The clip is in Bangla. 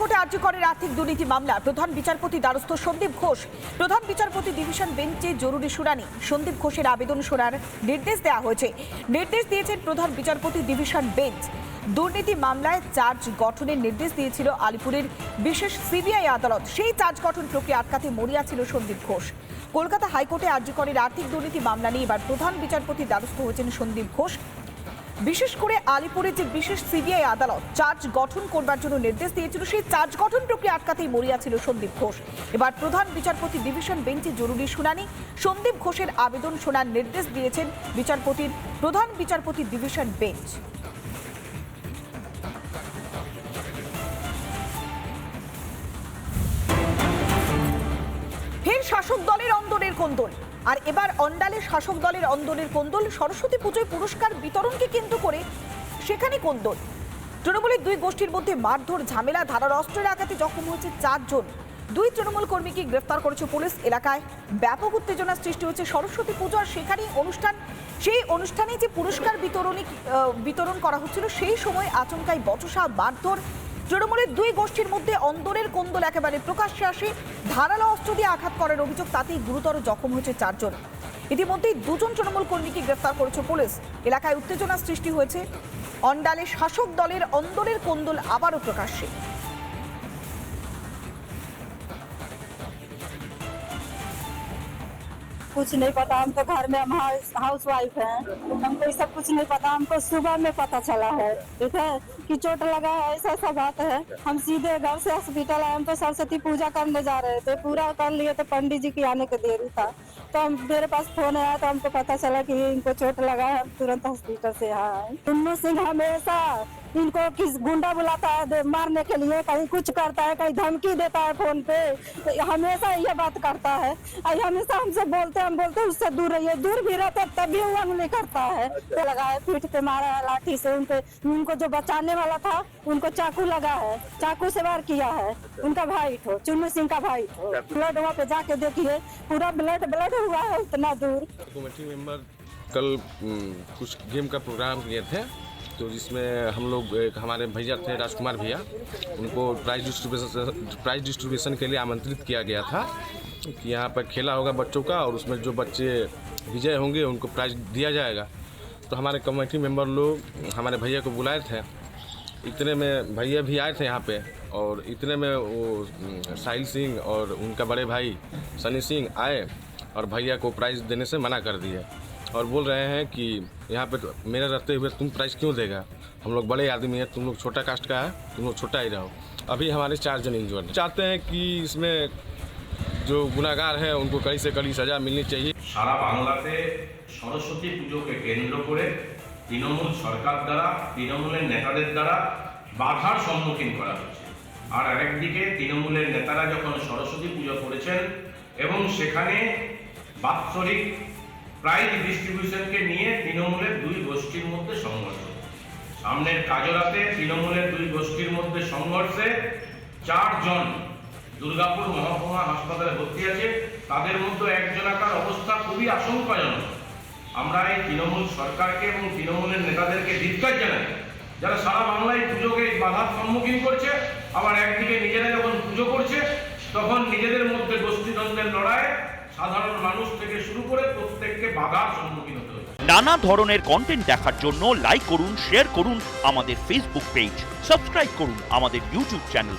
কোর্টে আর্যকরের আর্থিক দুর্নীতি মামলা প্রধান বিচারপতি দ্বারস্থ সন্দীপ ঘোষ। প্রধান বিচারপতি ডিভিশন বেঞ্চে জরুরি শুনানি। সন্দীপ ঘোষের আবেদন শোনার নির্দেশ দেওয়া হয়েছে। নির্দেশ দিয়েছেন প্রধান বিচারপতি ডিভিশন বেঞ্চ। দুর্নীতি মামলায় চার্জ গঠনের নির্দেশ দিয়েছিল আলিপুরের বিশেষ সিবিআই আদালত। সেই চার্জ গঠন প্রক্রিয়া আটকাতে মরিয়া ছিল সন্দীপ ঘোষ। কলকাতা হাইকোর্টে আর্যকরের আর্থিক দুর্নীতি মামলা নিয়ে এবার প্রধান বিচারপতি দ্বারস্থ হয়েছেন সন্দীপ ঘোষ। বিশেষ করে আলিপুরে যে বিশেষ সিবিআই আদালত চার্জ গঠন করবার জন্য নির্দেশ দিয়েছিল, সেই চার্জ গঠন প্রক্রিয়া আটকাতেই মরিয়াছিল সন্দীপ ঘোষ। এবার প্রধান বিচারপতি ডিভিশন বেঞ্চে জরুরি শুনানি। সন্দীপ ঘোষের আবেদন শোনার নির্দেশ দিয়েছেন বিচারপতির প্রধান বিচারপতি ডিভিশন বেঞ্চ। শাসক দলের অন্দরের কোন্দল। আর এবার অন্ডালে শাসক দলের অন্দরের কোন্দল সরস্বতী পুজোয় পুরস্কার বিতরণকে কেন্দ্র করে সেখানে কোন্দল। তৃণমূলের দুই গোষ্ঠীর মধ্যে মারধর, ঝামেলা, ধারার অস্ত্রের আঘাতে জখম হয়েছে চারজন। দুই তৃণমূল কর্মীকে গ্রেফতার করেছে পুলিশ এলাকায়। ব্যাপক উত্তেজনার সৃষ্টি হয়েছে সরস্বতী পুজো আর সেখানেই অনুষ্ঠান। সেই অনুষ্ঠানে যে পুরস্কার বিতরণী বিতরণ করা হচ্ছিল, সেই সময় আচমকাই বচসা, মারধর তৃণমূলের দুই গোষ্ঠীর মধ্যে অন্দরের কোন্দল একেবারে প্রকাশ্যে আসে ধারালো অস্ত্র দিয়ে আঘাত করার অভিযোগ তাতেই গুরুতর জখম হয়েছে চারজন ইতিমধ্যেই দুজন তৃণমূল কর্মীকে গ্রেফতার করেছে পুলিশ এলাকায় উত্তেজনা সৃষ্টি হয়েছে অন্ডালে শাসক দলের অন্দরের কোন্দল আবারও প্রকাশ্যে कुछ नहीं पता हम तो घर में हम हाउस वाइफ हैं हमको ये सब कुछ नहीं पता, हमको सुबह में पता चला है, ठीक है, कि चोट लगा है, ऐसा ऐसा बात है। हम सीधे घर से हॉस्पिटल आए, हम तो सरस्वती पूजा करने जा रहे थे, पूरा कर लिए तो पंडित जी की आने की देरी था। तो हम, मेरे पास फ़ोन आया तो हमको पता चला कि इनको चोट लगा है तुरंत हॉस्पिटल से यहाँ आए। टुन्नू सिंह हमेशा इनको किस गुंडा बुलाता है मारने के लिए, कहीं कुछ करता है, कहीं धमकी देता है फ़ोन पे हमेशा ये बात करता है। हमेशा हमसे बोलते, हम बोलते, उससे दूर रहिए, दूर भी रहते, तब भी वो उंगली करता है। पे लगा है पीठ पे मारा है लाठी से उनके उनको जो बचाने वाला था उनको चाकू लगा है चाकू से वार किया है। उनका भाई ठो चुन्नू सिंह का भाई ठो ब्लड वहाँ पे जाके देखिए पूरा ब्लड ब्लड हुआ है इतना दूर। कमेटी मेंबर कल हम्म, कुछ गेम का प्रोग्राम किए थे तो जिसमें हम लोग एक हमारे भैया थे राजकुमार भैया उनको प्राइज डिस्ट्रीब्यूशन प्राइज डिस्ट्रीब्यूशन के लिए आमंत्रित किया गया था कि यहाँ पर खेला होगा बच्चों का और उसमें जो बच्चे विजय होंगे उनको प्राइज दिया जाएगा। तो हमारे कमेटी मेंबर लोग, हमारे भैया को बुलाए थे। इतने में भैया भी आए थे यहाँ पे, और इतने में वो साहिल सिंह और उनका बड़े भाई सनी सिंह आए और भैया को प्राइज़ देने से मना कर दिए। और बोल रहे हैं कि यहाँ पे तो मेरे रहते हुए तुम प्राइज़ क्यों देगा? हम लोग बड़े आदमी हैं, तुम लोग छोटा कास्ट का है, तुम लोग छोटा ही रहो। अभी हमारे चार जन इंजर्ड हैं। चाहते हैं कि इसमें जो गुनाहगार हैं उनको कड़ी से कड़ी सज़ा मिलनी चाहिए সারা বাংলাতে সরস্বতী পুজোকে কেন্দ্র করে তৃণমূল সরকার দ্বারা তৃণমূলের নেতাদের দ্বারা বাধার সম্মুখীন করা হচ্ছে আর আরেকদিকে তৃণমূলের নেতারা যখন সরস্বতী পুজো করেছেন এবং সেখানে বাৎসরিক প্রাইজ ডিস্ট্রিবিউশনকে নিয়ে তৃণমূলের দুই গোষ্ঠীর মধ্যে সংঘর্ষ সামনের কাজরাতে তৃণমূলের দুই গোষ্ঠীর মধ্যে সংঘর্ষে চারজন দুর্গাপুর মহকুমা হাসপাতালে ভর্তি আছে। তাদের মধ্যে একজনাকার অবস্থা খুবই আশঙ্কাজনক। আমরা এই তৃণমূল সরকারকে এবং তৃণমূলের নেতাদেরকে ধিক্কার জানাই। যারা সারা বাংলায় পুজোকে বাধার সম্মুখীন করছে, আবার একদিকে নিজেরা যখন পুজো করছে, তখন নিজেদের মধ্যে গোষ্ঠীদ্বন্দ্বের লড়াই সাধারণ মানুষ থেকে শুরু করে প্রত্যেককে বাধার সম্মুখীন হতে নানা ধরনের কন্টেন্ট দেখার জন্য লাইক করুন শেয়ার করুন আমাদের ফেসবুক পেজ সাবস্ক্রাইব করুন আমাদের ইউটিউব চ্যানেল